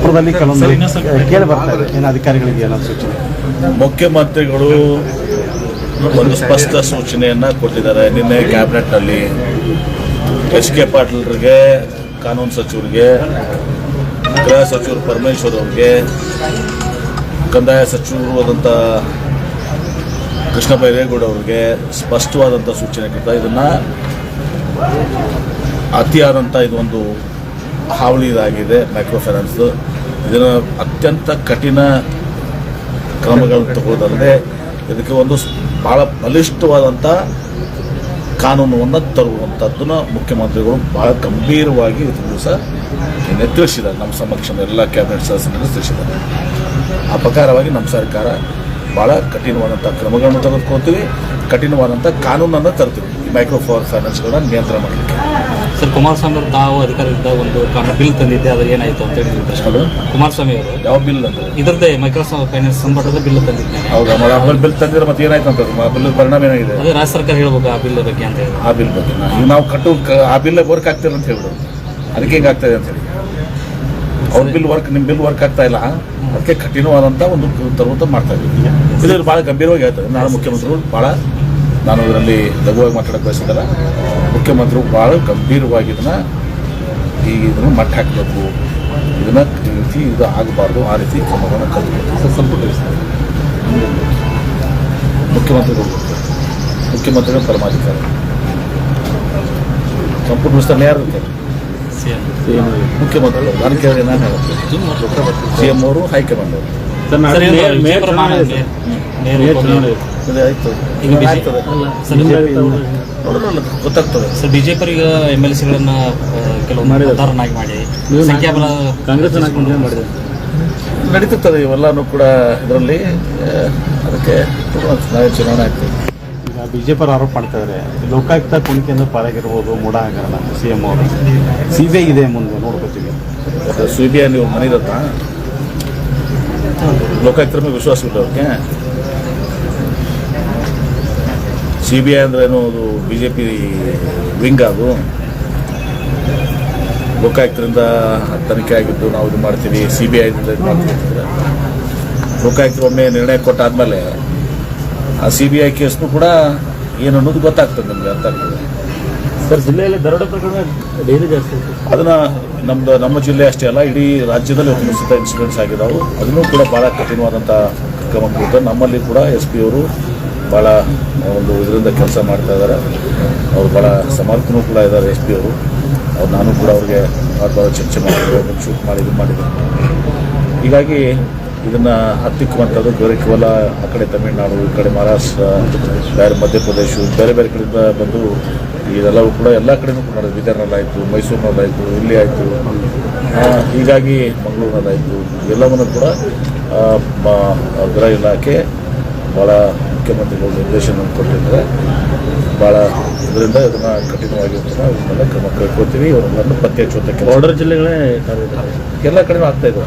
ಪುರದಲ್ಲಿ ಕೆಲವೊಂದು ಕೇಳಿ ಬರ್ತಾ ಇದೆ ಏನು ಅಧಿಕಾರಿಗಳಿಗೆ ಏನಾದ್ರು ಸೂಚನೆ? ಮುಖ್ಯಮಂತ್ರಿಗಳು ಒಂದು ಸ್ಪಷ್ಟ ಸೂಚನೆಯನ್ನು ಕೊಟ್ಟಿದ್ದಾರೆ. ನಿನ್ನೆ ಕ್ಯಾಬಿನೆಟ್ನಲ್ಲಿ ಎಚ್ ಕೆ ಪಾಟೀಲ್ರಿಗೆ ಕಾನೂನು ಸಚಿವರಿಗೆ ಗೃಹ ಸಚಿವರು ಪರಮೇಶ್ವರ್ ಅವ್ರಿಗೆ ಕಂದಾಯ ಸಚಿವರು ಆದಂಥ ಕೃಷ್ಣ ಬೈರೇಗೌಡ ಅವ್ರಿಗೆ ಸ್ಪಷ್ಟವಾದಂಥ ಸೂಚನೆ ಕೊಡ್ತಾ ಇದನ್ನು ಅತಿಯಾದಂಥ ಇದೊಂದು ಹಾವಳಿ ಇದಾಗಿದೆ ಮೈಕ್ರೋ ಫೈನಾನ್ಸ್ ಇದನ್ನು ಅತ್ಯಂತ ಕಠಿಣ ಕ್ರಮಗಳನ್ನು ತಗೊಳ್ಳೋದಲ್ಲದೆ ಇದಕ್ಕೆ ಒಂದು ಬಹಳ ಬಲಿಷ್ಠವಾದಂಥ ಕಾನೂನನ್ನು ತರುವಂಥದ್ದನ್ನ ಮುಖ್ಯಮಂತ್ರಿಗಳು ಬಹಳ ಗಂಭೀರವಾಗಿ ಇದು ದಿವಸ ತಿಳಿಸಿದ್ದಾರೆ ನಮ್ಮ ಸಮಕ್ಷ ಎಲ್ಲ ಕ್ಯಾಬಿನೆಟ್ ಸದಸ್ಯರು ತಿಳಿಸಿದ್ದಾರೆ. ಆ ಪ್ರಕಾರವಾಗಿ ನಮ್ಮ ಸರ್ಕಾರ ಭಾಳ ಕಠಿಣವಾದಂಥ ಕ್ರಮಗಳನ್ನು ತೆಗೆದುಕೊಳ್ತೀವಿ. ಕಠಿಣವಾದಂಥ ಕಾನೂನನ್ನು ತರ್ತೀವಿ. ಮೈಕ್ರೋ ಫೈನಾನ್ಸ್ಗಳನ್ನ ನಿಯಂತ್ರಣ ಮಾಡಲಿಕ್ಕೆ. ಸರ್ ಕುಮಾರಸ್ವಾಮಿ ಅವರು ತಾವು ಅಧಿಕಾರದಿಂದ ಒಂದು ಕಾರಣ ಬಿಲ್ ತಂದಿದ್ದೆ ಅದು ಏನಾಯ್ತು ಅಂತ ಹೇಳಿ ಪ್ರಶ್ನೆ ಕುಮಾರಸ್ವಾಮಿ ಅವರು ಯಾವ ಬಿಲ್ ಅಂದರೆ ಇದರದ್ದೇ ಮೈಕ್ರೋಸಾಫ್ಟ್ ಫೈನಾನ್ಸ್ ಸಂಬಂಧದ ಬಿಲ್ ಹೌದಾ ಆಮೇಲೆ ಬಿಲ್ ತಂದಿದ್ರೆ ಮತ್ತೆ ಏನಾಯ್ತು ಅಂತ ಬಿಲ್ ಪರಿಣಾಮ ಏನಾಗಿದೆ? ಅದೇ ರಾಜ್ಯ ಸರ್ಕಾರ ಹೇಳ್ಬೇಕು ಆ ಬಿಲ್ ಬಗ್ಗೆ ಅಂತ ಹೇಳಿ. ಆ ಬಿಲ್ ಬಗ್ಗೆ. ನಾವು ಕಟ್ಟು ಆ ಬಿಲ್ ವರ್ಕ್ ಆಗ್ತಿರ ಅಂತ ಹೇಳಿದ್ರು ಅದಕ್ಕೆ ಹೆಂಗೆ ಆಗ್ತಾ ಇದೆ ಅಂತ ಹೇಳಿ. ಅವ್ರ ಬಿಲ್ ವರ್ಕ್ ನಿಮ್ಮ ಬಿಲ್ ವರ್ಕ್ ಆಗ್ತಾ ಇಲ್ಲ. ಅದಕ್ಕೆ ಕಠಿಣವಾದಂಥ ಒಂದು ತರುವಂತ ಮಾಡ್ತಾ ಇದ್ದೀವಿ. ಇದು ಭಾಳ ಗಂಭೀರವಾಗಿ ಹೇಳ್ತಾರೆ. ನಾನು ಮುಖ್ಯಮಂತ್ರಿಗಳು ಭಾಳ ನಾನು ಇದರಲ್ಲಿ ಲಘುವಾಗಿ ಮಾತಾಡಕ್ಕೆ ಬಯಸಿದ್ದಲ್ಲ ಮುಖ್ಯಮಂತ್ರಿಗಳು ಭಾಳ ಗಂಭೀರವಾಗಿ ಇದನ್ನು ಈಗ ಇದನ್ನು ಮಟ್ಟ ಹಾಕಬೇಕು. ಇದನ್ನು ಈ ರೀತಿ ಇದು ಆಗಬಾರ್ದು ಆ ರೀತಿ ಕ್ರಮಗಳನ್ನು ಕೈಗೊಳ್ಳಬೇಕು ಸಂಪುಟ. ಮುಖ್ಯಮಂತ್ರಿಗಳು ಮುಖ್ಯಮಂತ್ರಿಗಳ ಪರಮಾಧಿಕಾರಿ. ಸಂಪುಟ ವಿಸ್ತರಣೆ ಯಾರು ಇರ್ತಾರೆ. ಮುಖ್ಯಮಂತ್ರಿಗಳು. ನಾನು ಕೇಳಿದ್ರೆ ನಾನು ಹೇಳ್ತೀನಿ ಸಿ ಎಂ ಅವರು ಹೈಕಮಾಂಡ್ ಅವರು. ಗೊತ್ತಾಗ್ತದೆ. ಸರ್ ಬಿಜೆಪಿ ಈಗ ಎಂ ಎಲ್ ಸಿಗಳನ್ನ ಕೆಲವೊಂದು ಮತದಾರನಾಗಿ ಮಾಡಿ. ಸಂಖ್ಯಾಬಲ ಕಾಂಗ್ರೆಸ್ ನಡೀತಿರ್ತದೆ ಇವೆಲ್ಲನೂ ಕೂಡ ಇದರಲ್ಲಿ. ಅದಕ್ಕೆ ನಾವೇ ಚುನಾವಣೆ ಆಗ್ತದೆ. ಈಗ ಬಿಜೆಪಿ ಆರೋಪ ಮಾಡ್ತಾ ಇದ್ದಾರೆ ಲೋಕಾಯುಕ್ತ ಕುಣಿಕೆಯಿಂದ ಪಾರಾಗಿರ್ಬೋದು ಮೂಡ ಆಗಿರಲ್ಲ ಸಿ ಎಂ ಅವರು. ಸಿ ಬಿ ಐ ಇದೆ ಮುಂದೆ ನೋಡ್ಕೋತೀವಿ. ಅದು ಸಿ ಬಿ ಐ ನೀವು ಮನೆದತ್ತ ಲೋಕಾಯುಕ್ತರ ಮೇಲೆ ವಿಶ್ವಾಸ ಇಲ್ಲ ಅವ್ರಿಗೆ ಸಿ ಬಿ ಐ ಅಂದ್ರೆ ಏನು, ಅದು ಬಿ ಜೆ ಪಿ ವಿಂಗ್ ಅದು. ಲೋಕಾಯುಕ್ತರಿಂದ ತನಿಖೆ ಆಗಿದ್ದು ನಾವು ಇದು ಮಾಡ್ತೀವಿ ಸಿ ಬಿ ಐದಿಂದ ಇದು ಮಾಡ್ತೀವಿ ಲೋಕಾಯುಕ್ತರು ಒಮ್ಮೆ ನಿರ್ಣಯ ಕೊಟ್ಟಾದ್ಮೇಲೆ ಆ ಸಿ ಬಿ ಐ ಕೇಸ್ನು ಕೂಡ ಏನು ಅನ್ನೋದು ಗೊತ್ತಾಗ್ತದೆ ನಮಗೆ ಅರ್ಥ ಆಗ್ತದೆ. ಸರ್, ಜಿಲ್ಲೆಯಲ್ಲಿ ದರೋಡೆ ಪ್ರಕರಣ ಡೈಲಿ ಜಾಸ್ತಿ ಅದನ್ನ ನಮ್ದು, ನಮ್ಮ ಜಿಲ್ಲೆ ಅಷ್ಟೇ ಅಲ್ಲ, ಇಡೀ ರಾಜ್ಯದಲ್ಲಿ ಒಂದು ಸುತ್ತ ಇನ್ಸಿಡೆಂಟ್ಸ್ ಆಗಿದ್ದಾವೆ ಅದನ್ನು ಕೂಡ ಭಾಳ ಕಠಿಣವಾದಂಥ ಕ್ರಮ ಕುರಿತು ನಮ್ಮಲ್ಲಿ ಕೂಡ ಎಸ್ ಪಿ ಅವರು ಭಾಳ ಒಂದು ಇದರಿಂದ ಕೆಲಸ ಮಾಡ್ತಾ ಇದ್ದಾರೆ. ಅವರು ಭಾಳ ಸಮರ್ಥನೂ ಕೂಡ ಇದ್ದಾರೆ ಎಸ್ ಪಿ ಅವರು. ಅವ್ರು ನಾನು ಕೂಡ ಅವ್ರಿಗೆ ಭಾಳ ಚರ್ಚೆ ಮಾಡಿದ್ರು ಶೂಟ್ ಇದು ಮಾಡಿದ್ದೀನಿ. ಹೀಗಾಗಿ ಇದನ್ನು ಹತ್ತಿಕ್ಕುವಂಥದ್ದು ಬೇರೆ ಕೇವಲ ಆ ಕಡೆ ತಮಿಳುನಾಡು ಈ ಕಡೆ ಮಹಾರಾಷ್ಟ್ರ ಬೇರೆ ಮಧ್ಯಪ್ರದೇಶ ಬೇರೆ ಬೇರೆ ಕಡೆಯಿಂದ ಬಂದು ಇದೆಲ್ಲವೂ ಕೂಡ ಎಲ್ಲ ಕಡೆನೂ ಕೂಡ. ಬೀದರ್ನಲ್ಲಾಯಿತು ಮೈಸೂರಿನಲ್ಲಾಯಿತು ಇಲ್ಲಿ ಆಯಿತು. ಹೀಗಾಗಿ ಮಂಗಳೂರಿನಲ್ಲಾಯಿತು. ಎಲ್ಲವನ್ನು ಕೂಡ ಗೃಹ ಇಲಾಖೆ ಭಾಳ ಮುಖ್ಯಮಂತ್ರಿಗಳು ನಿರ್ದೇಶನ ಕೊಟ್ಟಿದ್ದಾರೆ. ಭಾಳ ಇದರಿಂದ ಇದನ್ನು ಕಠಿಣವಾಗಿ ಇದನ್ನೆಲ್ಲ ಕ್ರಮ ಕೈಗೊಳ್ತೀವಿ. ಇವರನ್ನು ಪತ್ತೆ ಹಚ್ಚುವಂಥ ಬಾರ್ಡರ್ ಜಿಲ್ಲೆಗಳೇ ಎಲ್ಲ ಕಡೆಯೂ ಆಗ್ತಾ ಇದೆ.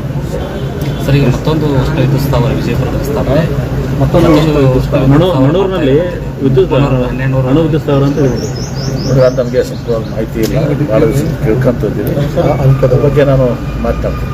ಸರ್ ಈಗ ಮತ್ತೊಂದು ಸ್ಥಾಪನೆ ವಿಜಯಪುರದ ಸ್ಥಾಪನೆ. ಮತ್ತೊಂದು ವಿದ್ಯುತ್ ಅಣು ವಿದ್ಯುತ್ ಸ್ಥಾವರ ಅಂತ ಹೇಳ್ಬೋದು. ನಮಗೆ ಸ್ವಲ್ಪ ಮಾಹಿತಿ ಇಲ್ಲ ಭಾಳ ಕೇಳ್ಕೊಂತ ಇದ್ದೀನಿ ಅದ್ರ ಬಗ್ಗೆ ನಾನು ಮಾತನಾಡ್ತೀನಿ